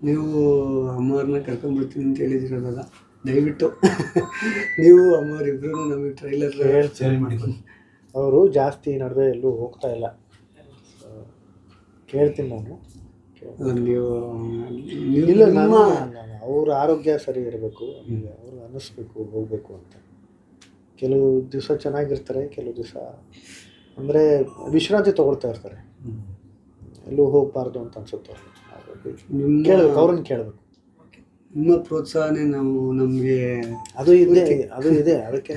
ನೀವು ಅಮ್ಮವ್ರನ್ನ ಕರ್ಕೊಂಡ್ಬಿಡ್ತೀನಿ ಅಂತ ಹೇಳಿದಿರೋದಲ್ಲ ದಯವಿಟ್ಟು ನೀವು ಅಮ್ಮವ್ರಿಬ್ರು ನಮಗೆ ಟ್ರೈಲರ್ ಅವರು ಜಾಸ್ತಿ ನಡುವೆ ಎಲ್ಲೂ ಹೋಗ್ತಾ ಇಲ್ಲ. ಕೇಳ್ತೀನಿ ನಾನು. ನೀವು ಇಲ್ಲ ನಿಮ್ಮ ಅವ್ರ ಆರೋಗ್ಯ ಸರಿ ಇರಬೇಕು ಆಮೇಲೆ ಅವ್ರು ಅನ್ನಿಸ್ಬೇಕು ಹೋಗಬೇಕು ಅಂತ. ಕೆಲವು ದಿವಸ ಚೆನ್ನಾಗಿರ್ತಾರೆ ಕೆಲವು ದಿವಸ ಅಂದರೆ ವಿಶ್ರಾಂತಿ ತಗೊಳ್ತಾ ಇರ್ತಾರೆ. ಎಲ್ಲೂ ಹೋಗಬಾರ್ದು ಅಂತ ಅನ್ಸುತ್ತೆ ನಿಮ್ಮ ಕೇಳಬೇಕು ಅವ್ರನ್ನ ಕೇಳಬೇಕು. ನಿಮ್ಮ ಪ್ರೋತ್ಸಾಹನೇ ನಾವು ನಮಗೆ ಅದು ಇದೆ ಅದು ಇದೆ ಅದಕ್ಕೆ.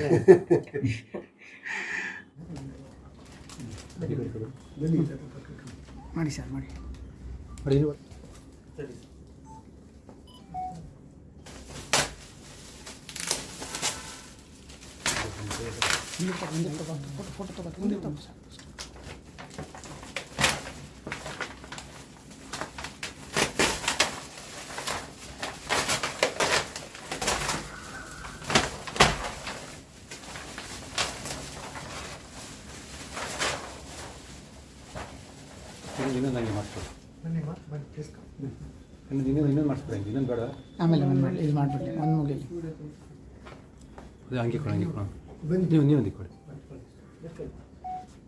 ಮಾಡಿ ಸರ್ ಮಾಡಿ. ಫೋಟೋ ತಗೋ ಮುಂದೆ ತಗೋ ಸರ್. ಇನ್ನೊಂದು ಹಂಗೆ ಮಾಡಿಸ್ಕೊಡಿ. ಇನ್ನೊಂದು ಇನ್ನೊಂದು ಇನ್ನೊಂದು ಮಾಡಿಸ್ಕೊಡಿ ಹಂಗೆ ಇನ್ನೊಂದು ಬೇಡ. ಆಮೇಲೆ ಒಂದು ಮಾಡಿ ಇದು ಮಾಡಿಬಿಡಿ ಒಂದು ಮುಗಿಲಿ ಅದು ಹಂಗೆ ಕೊಡಿ ಹಂಗೆ ಕೊಡಿ. ನೀವು ನೀವು ಹಂಗೆ ಕೊಡಿ.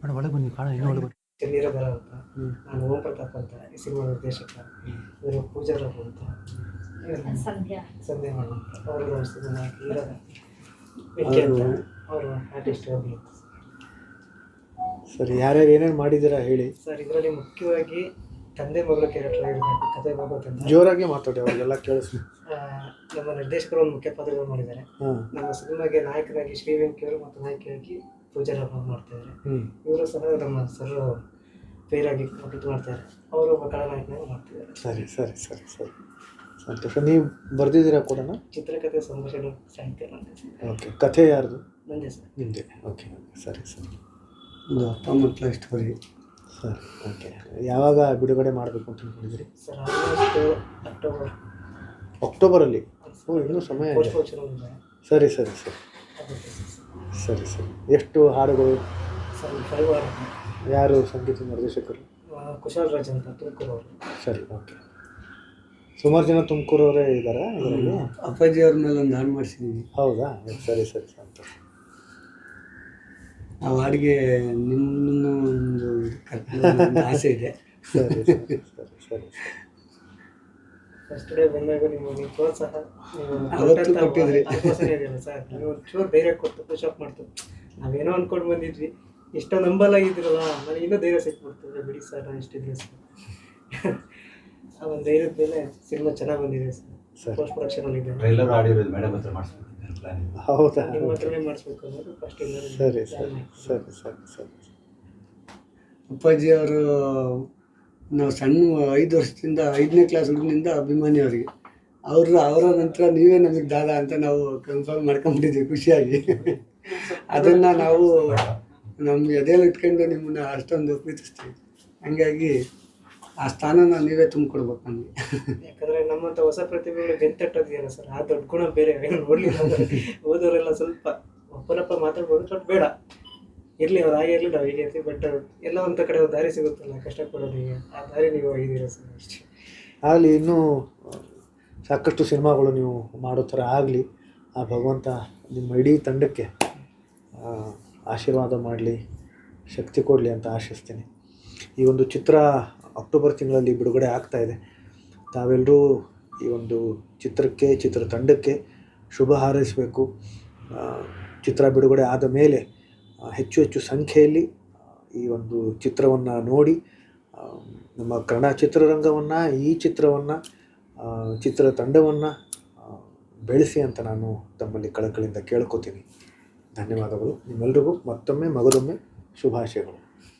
ಮೇಡಮ್ ಒಳಗೆ ಬನ್ನಿ ಕಾಣ ಇನ್ನೂ ಒಳಗೆ ಬನ್ನಿ. ನೀರ ಬರ ಅಂತ ನಾನು ಓಂ ಪ್ರತಾಪ್ ಅಂತ ಈ ಸಿನಿಮಾ ನಿರ್ದೇಶಕ. ಇವರು ಪೂಜಾ ರಾವ್ ಅಂತ ಇವ್ರು ಸಂಧ್ಯಾ ಮೇಡಮ್. ಅವರು ಅವರು ಆರ್ಟಿಸ್ಟ್ ಹೋಗ್ಲಿ ಸರಿ ಯಾರ್ಯಾರು ಏನೇನು ಮಾಡಿದ್ದೀರಾ ಹೇಳಿ. ಸರ್ ಇದರಲ್ಲಿ ಮುಖ್ಯವಾಗಿ ತಂದೆ ಮಗಳ ಕ್ಯಾರೆಕ್ಟರ್ ಇರಬೇಕು ಕಥೆ ಭಾಗವತ ಅಂತ ಜೋರಾಗಿ ಮಾತಾಡಿ ಅವರೆಲ್ಲ ಕೇಳಿಸ್ಲಿ ಆ, ನಮ್ಮ ನಿರ್ದೇಶಕರು ಒಂದು ಮುಖ್ಯ ಪಾತ್ರಗಳು ಮಾಡಿದ್ದಾರೆ. ಹಾಂ. ನಮ್ಮ ಸಿನಿಮಾಗೆ ನಾಯಕನಾಗಿ ಶ್ರೀ ವೆಂಕಿಯವರು ಮತ್ತು ನಾಯಕಿಯಾಗಿ ಪೂಜಾ ರಾಮ್ ಅವ್ರು ಮಾಡ್ತಾ ಇದ್ದಾರೆ. ಹ್ಞೂ ಇವರು ಸಹ ನಮ್ಮ ಸರ್ ಪೇರಾಗಿ ಇದು ಮಾಡ್ತಾರೆ ಅವರು ಒಬ್ಬ ಕಳನಾಯಕನಾಗಿ ಮಾಡ್ತಿದ್ದಾರೆ ಸರಿ ಸರಿ ಸರಿ ಸರಿ. ಸಂತೋಷ. ನೀವು ಬರೆದಿದ್ದೀರಾ ಕೂಡ ಚಿತ್ರಕಥೆ ಸಂಭಾಷಣೆ ಸಾಹಿತ್ಯ. ಮಾಡ್ತಿದ್ದಾರೆ ಓಕೆ ಕಥೆ ಯಾರ್ದು? ನಂದೇ ಸರ್. ನಿಮ್ಮದೇ ಓಕೆ. ಸರಿ ಸರಿ. ಒಂದು ಅಪ್ಪ ಮಕ್ಕಳ ಸ್ಟೋರಿ ಸರ್ ಓಕೆ. ಯಾವಾಗ ಬಿಡುಗಡೆ ಮಾಡಬೇಕು ಅಂತ ಅಂದ್ಕೊಂಡಿದ್ದೀರಿ? Sir October. ಅಕ್ಟೋಬರಲ್ಲಿ? ಓ ಇನ್ನೂ ಸಮಯ ಇದೆ. ಪೋಸ್ಟ್ ಸರಿ ಸರಿ ಸರಿ. ಸರಿ ಸರಿ. ಎಷ್ಟು ಹಾಡುಗಳು? ಸರ್ ಫೈವ್ ಆರ್ ಯಾರು ಸಂಗೀತ ನಿರ್ದೇಶಕರು? ಕುಶಾಲ್ ರಾಜ್ ಅಂತ ತುಮಕೂರು ಅವರು. ಸರಿ ಓಕೆ. ಸುಮಾರು ಜನ ತುಮಕೂರವರೇ ಇದ್ದಾರಾ? ಇದರಲ್ಲಿ ಅಪ್ಪಾಜಿ ಅವ್ರ ಮೇಲೆ ಒಂದು ಹಾಡು ಮಾಡಿಸಿದ್ದೀವಿ ಹೌದಾ? ಸರಿ ಸರಿ ಸಂತೋಷ. ಆ ಹಾಡಿಗೆ ನಿಮ್ಮನ್ನು ಒಂದು ಕರ್ಕೊಂಡು ಒಂದು ಆಸೆ ಇದೆ. ಸರಿ ಸರಿ ಸರಿ ಫಸ್ಟ್ ಡೇ ಬಂದಾಗ ನಿಮ್ಮ ನಿಮ್ಮ ಪ್ರೋತ್ಸಾಹ. ಸರ್. ನೀವು ಒಂಚೂರು ಧೈರ್ಯ ಕೊಟ್ಟು ಪುಷಪ್ ಮಾಡ್ತು ನಾವೇನೋ ಅನ್ಕೊಂಡು ಬಂದಿದ್ವಿ. ಇಷ್ಟೋ ನಂಬಲ್ ಆಗಿದ್ರಲ್ಲ ನನಗೆ ಇನ್ನೂ ಧೈರ್ಯ ಸಿಕ್ಬಿಡ್ತು ಬಿಡಿ ಸರ್ ನಾನು ಇಷ್ಟಿದ್ರೆ ಸರ್. ಆ ಒಂದು ಧೈರ್ಯದ ಮೇಲೆ ಸಿನಿಮಾ ಚೆನ್ನಾಗಿ ಬಂದಿದೆ ಸರ್. ಪೋಸ್ಟ್ ಪ್ರೊಡಕ್ಷನ್ ಇದೆ. ಟ್ರೈಲರ್ ಆಡಿಯೋ ಮೇಡಮ್ ಹತ್ರ ಮಾಡಿಸ್ಕೊಡ್ತೀನಿ ಪ್ಲಾನ್ ಇದೆ ಹೌದಾ? ನಿಮ್ಮ ಹತ್ರನೇ ಮಾಡಿಸ್ಬೇಕು ಫಸ್ಟ್ ಸರಿ ಸರಿ ಸರಿ ಸರಿ ಸರಿ. ಅಪ್ಪಾಜಿ ಅವರು ನಾವು ಸಣ್ಣ ಐದು ವರ್ಷದಿಂದ ಐದನೇ ಕ್ಲಾಸ್ ಹುಡುಗನಿಂದ ಅಭಿಮಾನಿ ಅವರಿಗೆ. ಅವ್ರ ಅವರ ನಂತರ ನೀವೇ ನಮಗೆ ದಾದ ಅಂತ ನಾವು ಕನ್ಫರ್ಮ್ ಮಾಡ್ಕೊಂಡಿದ್ದೀವಿ ಖುಷಿಯಾಗಿ. ಅದನ್ನು ನಾವು ನಮ್ಮ ಎದೆಯಲ್ಲಿ ಇಟ್ಕೊಂಡು ನಿಮ್ಮನ್ನ ಅಷ್ಟೊಂದು ಪ್ರೀತಿಸ್ತೀವಿ. ಹಂಗಾಗಿ ಆ ಸ್ಥಾನನ ನೀವೇ ತುಂಬಿಕೊಡ್ಬೇಕು ನಮಗೆ ಯಾಕಂದ್ರೆ ನಮ್ಮಂತ ಹೊಸ ಪ್ರತಿಭೆಗಳು ಬೆಂತಟ್ಟೋದಿದೆಯಲ್ಲ ಸರ್ ಆ ದೊಡ್ಡ ಗುಣ ಬೇರೆ ನೋಡ್ಲಿಲ್ಲ ಓದೋರೆಲ್ಲ ಸ್ವಲ್ಪ ಒಪ್ಪನಪ್ಪ ಮಾತಾಡ್ಬೋದು ಬಟ್ ಬೇಡ. ಇರ್ಲಿ ಅವ್ರು ಹಾಗೆ ಇರ್ಲಿ ನಾವು ಹೀಗೆ ಇರ್ತೀವಿ ಬಟ್ ಎಲ್ಲ ಒಂದು ಕಡೆ ಒಂದು ದಾರಿ ಸಿಗುತ್ತಲ್ಲ ಕಷ್ಟಪಡೋದಿಗೆ ಆ ದಾರಿ ನೀವು ಹೋಗಿದ್ದೀರಾ ಸರ್ ಅಷ್ಟೇ. ಆಗಲಿ ಇನ್ನೂ ಸಾಕಷ್ಟು ಸಿನಿಮಾಗಳು ನೀವು ಮಾಡೋ ಥರ ಆಗಲಿ ಆ ಭಗವಂತ ನಿಮ್ಮ ಇಡೀ ತಂಡಕ್ಕೆ ಆ, ಆಶೀರ್ವಾದ ಮಾಡಲಿ ಶಕ್ತಿ ಕೊಡಲಿ ಅಂತ ಆಶಿಸ್ತೀನಿ. ಈ ಒಂದು ಚಿತ್ರ ಅಕ್ಟೋಬರ್ ತಿಂಗಳಲ್ಲಿ ಬಿಡುಗಡೆ ಆಗ್ತಾ ಇದೆ. ತಾವೆಲ್ಲರೂ ಈ ಒಂದು ಚಿತ್ರಕ್ಕೆ, ಚಿತ್ರತಂಡಕ್ಕೆ ಶುಭ ಹಾರೈಸಬೇಕು. ಚಿತ್ರ ಬಿಡುಗಡೆ ಆದ ಮೇಲೆ ಹೆಚ್ಚು ಹೆಚ್ಚು ಸಂಖ್ಯೆಯಲ್ಲಿ ಈ ಒಂದು ಚಿತ್ರವನ್ನು ನೋಡಿ ನಮ್ಮ ಕನ್ನಡ ಚಿತ್ರರಂಗವನ್ನು, ಈ ಚಿತ್ರವನ್ನು ಚಿತ್ರತಂಡವನ್ನು ಬೆಳೆಸಿ ಅಂತ ನಾನು ತಮ್ಮಲ್ಲಿ ಕಳಕಳಿಂದ ಕೇಳ್ಕೊತೀನಿ. ಧನ್ಯವಾದಗಳು ನಿಮ್ಮೆಲ್ರಿಗೂ. ಮತ್ತೊಮ್ಮೆ, ಮಗದೊಮ್ಮೆ ಶುಭಾಶಯಗಳು.